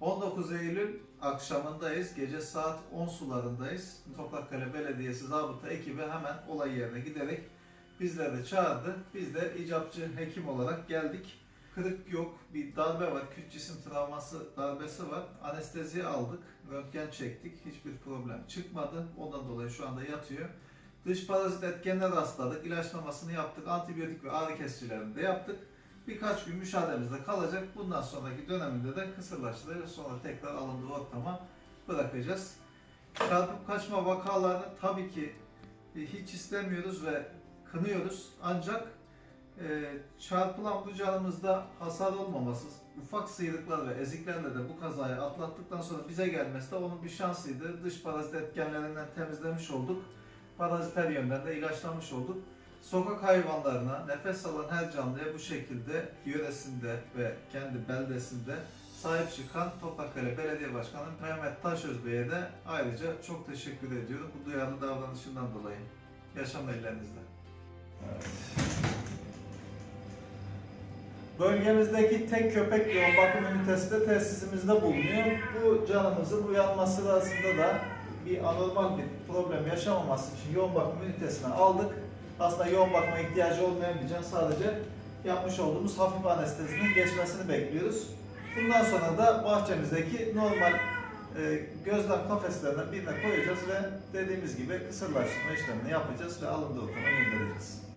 19 Eylül akşamındayız. Gece saat 10 sularındayız. Toprakkale Belediyesi zabıta ekibi hemen olay yerine giderek bizleri de çağırdı. Biz de icapçı hekim olarak geldik. Kırık yok, bir darbe var, küt cisim travması darbesi var. Anestezi aldık, röntgen çektik, hiçbir problem çıkmadı. Ondan dolayı şu anda yatıyor. Dış parazit etkenine rastladık, ilaçlamasını yaptık, antibiyotik ve ağrı kesicilerini de yaptık. Birkaç gün müşahedemizde kalacak. Bundan sonraki döneminde de kısırlaştıracağız. Sonra tekrar alındığı ortama bırakacağız. Çarpıp kaçma vakalarını tabii ki e, hiç istemiyoruz ve kınıyoruz. Ancak e, çarpılan bu canımızda hasar olmaması, ufak sıyrıklar ve eziklerle de bu kazayı atlattıktan sonra bize gelmesi de onun bir şansıydı. Dış parazit etkenlerinden temizlemiş olduk. Paraziter yönden de ilaçlamış olduk. Sokak hayvanlarına, nefes alan her canlıya bu şekilde yöresinde ve kendi beldesinde sahip çıkan Toprakkale Belediye Başkanı Mehmet Taşöz Bey'e de ayrıca çok teşekkür ediyorum bu duyarlı davranışından dolayı. Yaşam ellerinizde. Bölgemizdeki tek köpek yoğun bakım ünitesi de tesisimizde bulunuyor. Bu canımızın uyanması sırasında da bir anormal bir problem yaşamaması için yoğun bakım ünitesine aldık. Aslında yoğun bakıma ihtiyacı olmayan bir can sadece yapmış olduğumuz hafif anestezinin geçmesini bekliyoruz. Bundan sonra da bahçemizdeki normal e, gözlem kafeslerinden birine koyacağız ve dediğimiz gibi kısırlaştırma işlemini yapacağız ve alındığı ortama göndereceğiz.